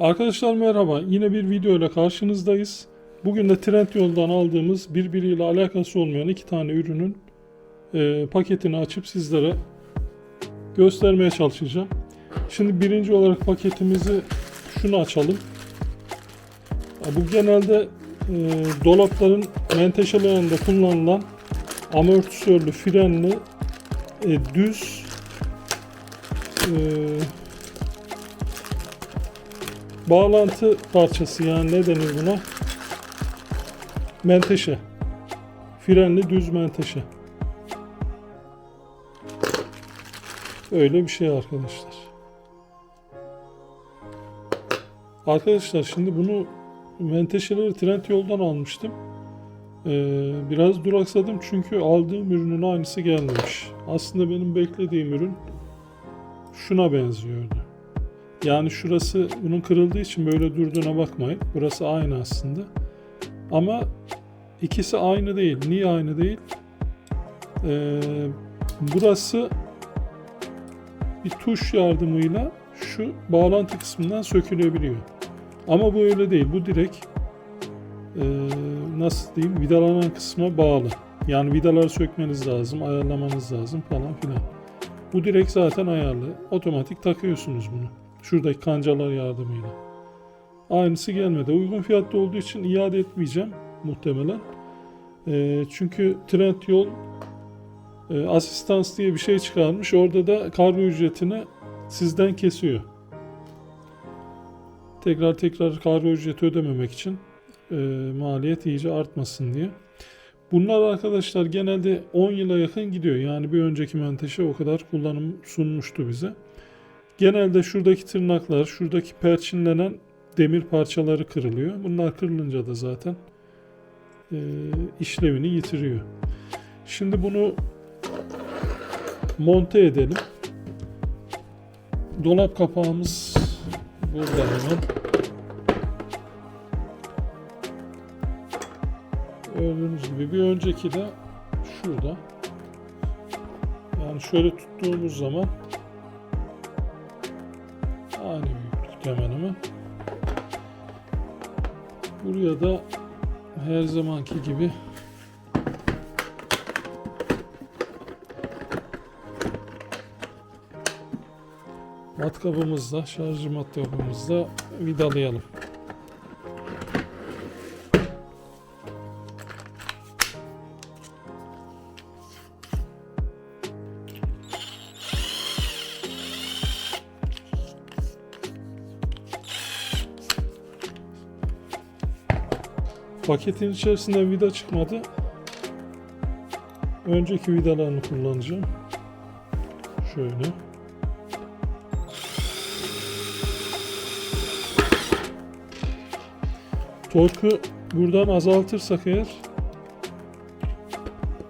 Arkadaşlar merhaba. Yine bir video ile karşınızdayız. Bugün de Trendyol'dan aldığımız birbiriyle alakası olmayan iki tane ürünün e, paketini açıp sizlere göstermeye çalışacağım. Şimdi birinci olarak paketimizi şunu açalım. Bu genelde e, dolapların menteşelerinde kullanılan amortisörlü, frenli, e, düz e, bağlantı parçası yani ne denir buna? Menteşe. Frenli düz menteşe. Öyle bir şey arkadaşlar. Arkadaşlar şimdi bunu menteşeleri Trendyol'dan almıştım. Ee, biraz duraksadım çünkü aldığım ürünün aynısı gelmemiş. Aslında benim beklediğim ürün şuna benziyordu. Yani şurası bunun kırıldığı için böyle durduğuna bakmayın. Burası aynı aslında. Ama ikisi aynı değil. Niye aynı değil? Ee, burası bir tuş yardımıyla şu bağlantı kısmından sökülebiliyor. Ama bu öyle değil. Bu direkt e, nasıl diyeyim vidalanan kısma bağlı. Yani vidaları sökmeniz lazım, ayarlamanız lazım falan filan. Bu direkt zaten ayarlı. Otomatik takıyorsunuz bunu. Şuradaki kancalar yardımıyla. Aynısı gelmedi. Uygun fiyatlı olduğu için iade etmeyeceğim muhtemelen. E, çünkü Trendyol e, asistans diye bir şey çıkarmış. Orada da kargo ücretini sizden kesiyor. Tekrar tekrar kargo ücreti ödememek için e, maliyet iyice artmasın diye. Bunlar arkadaşlar genelde 10 yıla yakın gidiyor. Yani bir önceki menteşe o kadar kullanım sunmuştu bize. Genelde şuradaki tırnaklar, şuradaki perçinlenen demir parçaları kırılıyor. Bunlar kırılınca da zaten e, işlevini yitiriyor. Şimdi bunu monte edelim. Dolap kapağımız burada hemen. Gördüğünüz gibi bir önceki de şurada. Yani şöyle tuttuğumuz zaman hemen hemen. Buraya da her zamanki gibi matkabımızla, şarj matkabımızla vidalayalım. Paketin içerisinden vida çıkmadı. Önceki vidalarını kullanacağım. Şöyle. Torku buradan azaltırsak eğer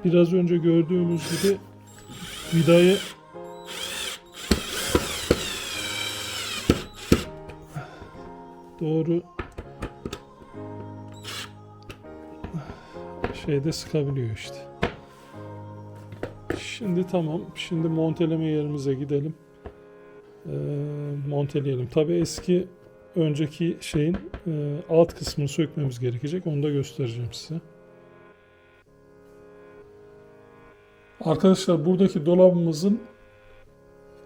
biraz önce gördüğümüz gibi vidayı doğru şeyde sıkabiliyor işte. Şimdi tamam. Şimdi monteleme yerimize gidelim. Ee, monteleyelim. Tabi eski önceki şeyin e, alt kısmını sökmemiz gerekecek. Onu da göstereceğim size. Arkadaşlar buradaki dolabımızın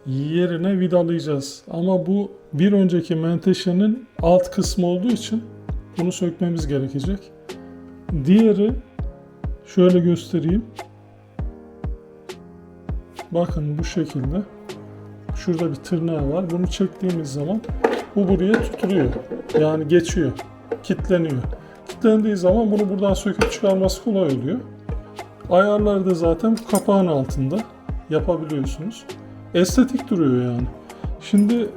yerine vidalayacağız. Ama bu bir önceki menteşenin alt kısmı olduğu için bunu sökmemiz gerekecek. Diğeri şöyle göstereyim. Bakın bu şekilde. Şurada bir tırnağı var. Bunu çektiğimiz zaman bu buraya tutuluyor. Yani geçiyor. Kitleniyor. Kitlendiği zaman bunu buradan söküp çıkarması kolay oluyor. Ayarları da zaten kapağın altında yapabiliyorsunuz. Estetik duruyor yani. Şimdi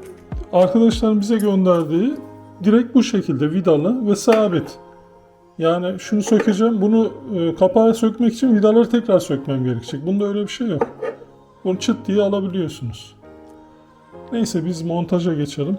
arkadaşların bize gönderdiği direkt bu şekilde vidalı ve sabit. Yani şunu sökeceğim. Bunu e, kapağı sökmek için vidaları tekrar sökmem gerekecek. Bunda öyle bir şey yok. Bunu çıt diye alabiliyorsunuz. Neyse biz montaja geçelim.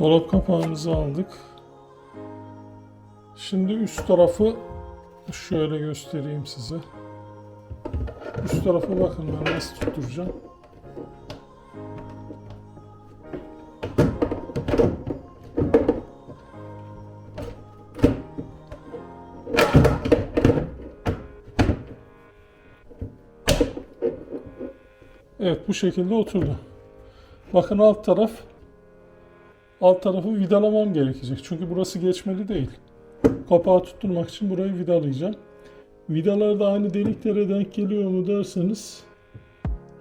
Dolap kapağımızı aldık. Şimdi üst tarafı şöyle göstereyim size. Üst tarafa bakın ben nasıl tutturacağım. Evet bu şekilde oturdu. Bakın alt taraf alt tarafı vidalamam gerekecek. Çünkü burası geçmeli değil. Kapağı tutturmak için burayı vidalayacağım. Vidalar da aynı deliklere denk geliyor mu derseniz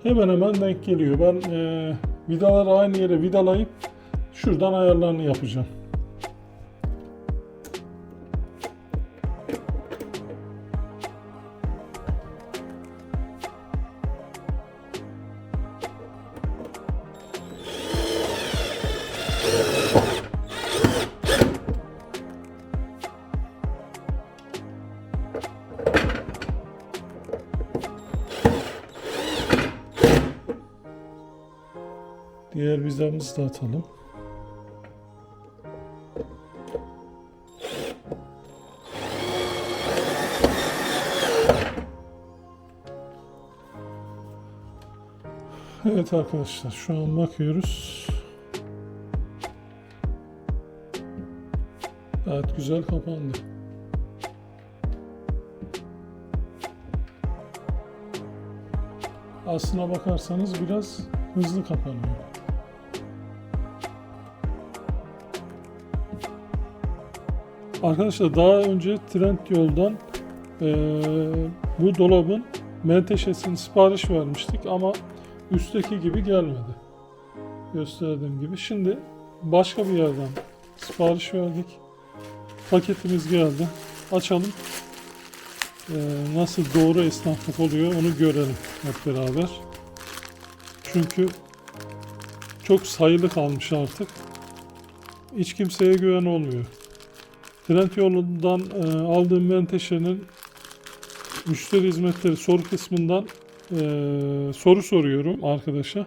hemen hemen denk geliyor. Ben e, vidaları aynı yere vidalayıp şuradan ayarlarını yapacağım. Diğer vizamızı da atalım. Evet arkadaşlar şu an bakıyoruz. Gayet güzel kapandı. Aslına bakarsanız biraz hızlı kapanıyor. Arkadaşlar daha önce Trendyol'dan eee bu dolabın menteşesini sipariş vermiştik ama üstteki gibi gelmedi. Gösterdiğim gibi. Şimdi başka bir yerden sipariş verdik. Paketimiz geldi. Açalım. Eee, nasıl doğru esnaflık oluyor onu görelim hep beraber. Çünkü çok sayılı kalmış artık. Hiç kimseye güven olmuyor. Trendyol'dan e, aldığım menteşenin müşteri hizmetleri soru kısmından e, soru soruyorum arkadaşa.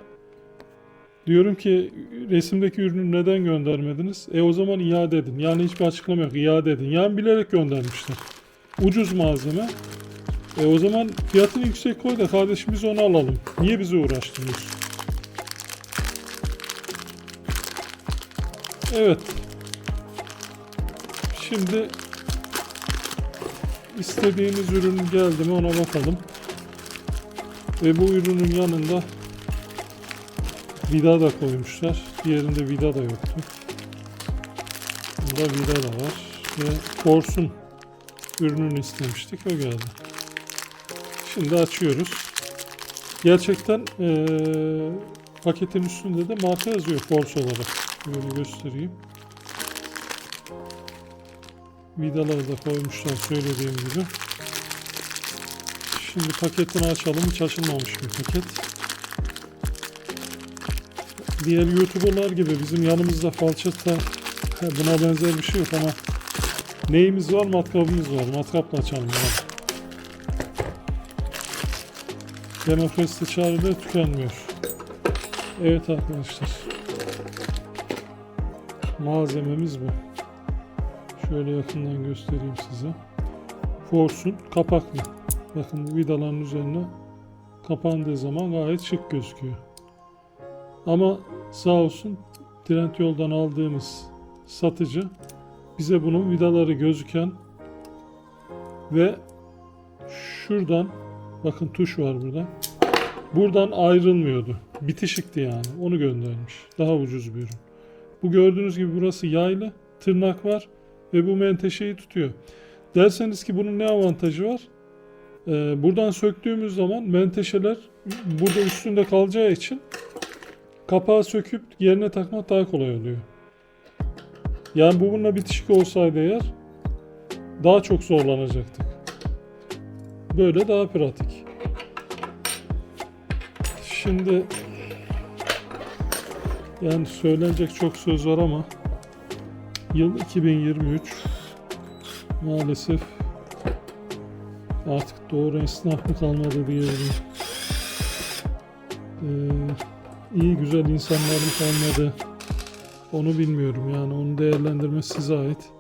Diyorum ki resimdeki ürünü neden göndermediniz? E o zaman iade edin. Yani hiçbir açıklama yok. İade edin. Yani bilerek göndermişler. Ucuz malzeme. E o zaman fiyatını yüksek koy da kardeşim biz onu alalım. Niye bizi uğraştırıyorsun? Evet. Şimdi istediğimiz ürün geldi mi ona bakalım. Ve bu ürünün yanında vida da koymuşlar. Diğerinde vida da yoktu. Bunda vida da var. Ve Force'un ürününü istemiştik. O geldi. Şimdi açıyoruz. Gerçekten eee, paketin üstünde de marka yazıyor Force olarak. Böyle göstereyim. Vidaları da koymuşlar söylediğim gibi. Şimdi paketini açalım. Hiç açılmamış bir paket. Diğer YouTuber'lar gibi bizim yanımızda falçata buna benzer bir şey yok ama neyimiz var? Matkabımız var. Matkapla açalım. ya. Demokrasi çağrıda tükenmiyor. Evet arkadaşlar. Malzememiz bu. Şöyle yakından göstereyim size. Force'un kapaklı. Bakın bu vidaların üzerine kapandığı zaman gayet şık gözüküyor. Ama sağ olsun Trendyol'dan aldığımız satıcı bize bunun vidaları gözüken ve şuradan bakın tuş var burada. Buradan ayrılmıyordu. Bitişikti yani. Onu göndermiş. Daha ucuz bir ürün. Bu gördüğünüz gibi burası yaylı. Tırnak var ve bu menteşeyi tutuyor. Derseniz ki bunun ne avantajı var? Ee, buradan söktüğümüz zaman menteşeler burada üstünde kalacağı için kapağı söküp yerine takmak daha kolay oluyor. Yani bu bununla bitişik olsaydı eğer daha çok zorlanacaktık. Böyle daha pratik. Şimdi yani söylenecek çok söz var ama Yıl 2023. Maalesef artık doğru esnaf mı kalmadı diyelim. Ee, iyi güzel insanlar mı kalmadı. Onu bilmiyorum yani onu değerlendirmesi size ait.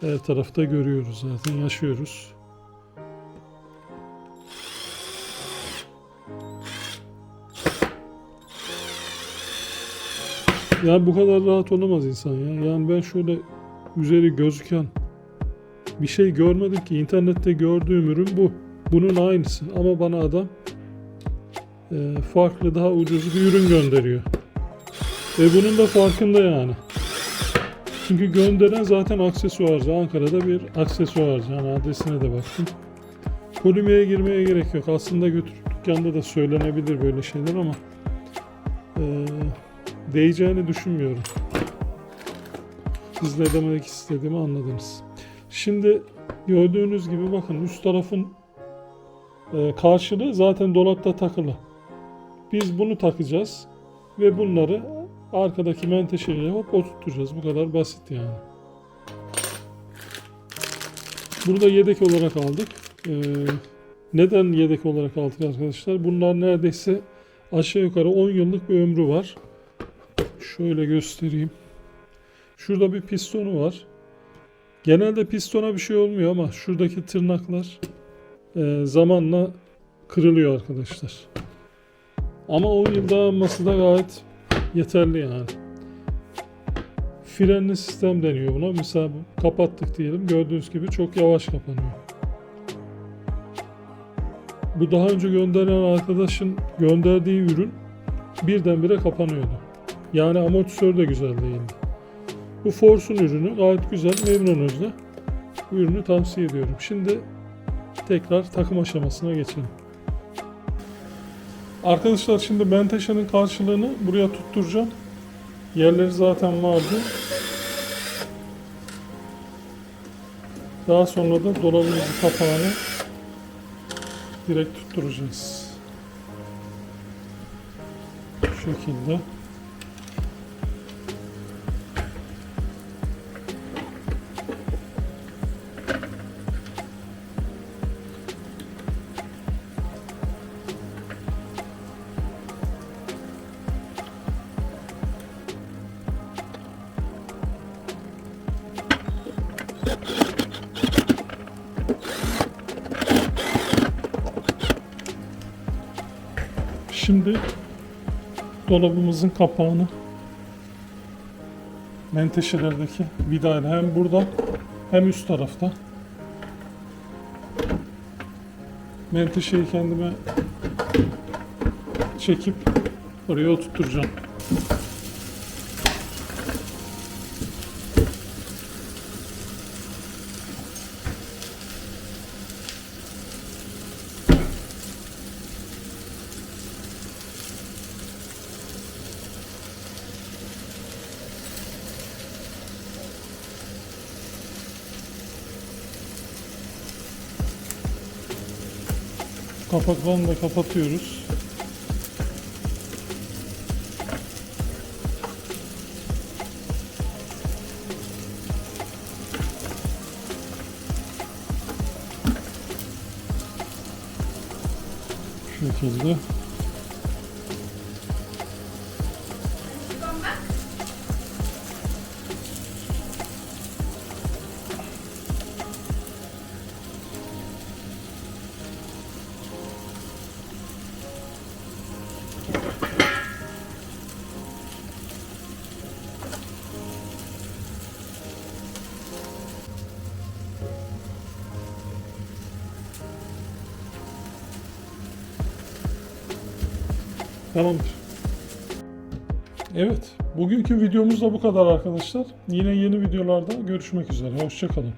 Her tarafta görüyoruz zaten yaşıyoruz. Yani bu kadar rahat olamaz insan ya. Yani ben şöyle üzeri gözüken bir şey görmedim ki internette gördüğüm ürün bu. Bunun aynısı ama bana adam e, farklı daha ucuz bir ürün gönderiyor. Ve bunun da farkında yani. Çünkü gönderen zaten aksesuarcı. Ankara'da bir aksesuarcı. Yani adresine de baktım. Polimiğe girmeye gerek yok. Aslında götür dükkanda da söylenebilir böyle şeyler ama e, değeceğini düşünmüyorum. Siz ne demek istediğimi anladınız. Şimdi gördüğünüz gibi bakın üst tarafın e, karşılığı zaten dolapta takılı. Biz bunu takacağız ve bunları arkadaki menteşeyle yapıp oturtacağız. Bu kadar basit yani. Bunu da yedek olarak aldık. Ee, neden yedek olarak aldık arkadaşlar? Bunlar neredeyse aşağı yukarı 10 yıllık bir ömrü var. Şöyle göstereyim. Şurada bir pistonu var. Genelde pistona bir şey olmuyor ama şuradaki tırnaklar e, zamanla kırılıyor arkadaşlar. Ama 10 yıl dayanması da gayet yeterli yani. Frenli sistem deniyor buna. Mesela kapattık diyelim. Gördüğünüz gibi çok yavaş kapanıyor. Bu daha önce gönderen arkadaşın gönderdiği ürün birdenbire kapanıyordu. Yani amortisör de güzel değildi. Bu Force'un ürünü gayet güzel. Memnunuz da. Bu ürünü tavsiye ediyorum. Şimdi tekrar takım aşamasına geçelim. Arkadaşlar şimdi menteşenin karşılığını buraya tutturacağım. Yerleri zaten vardı. Daha sonra da dolabımızın kapağını direkt tutturacağız. Bu şekilde. Şimdi dolabımızın kapağını menteşelerdeki vidayla hem burada hem üst tarafta menteşeyi kendime çekip oraya oturtacağım. Kapaklarını da kapatıyoruz. Şu şekilde. Tamamdır. Evet, bugünkü videomuz da bu kadar arkadaşlar. Yine yeni videolarda görüşmek üzere. Hoşçakalın.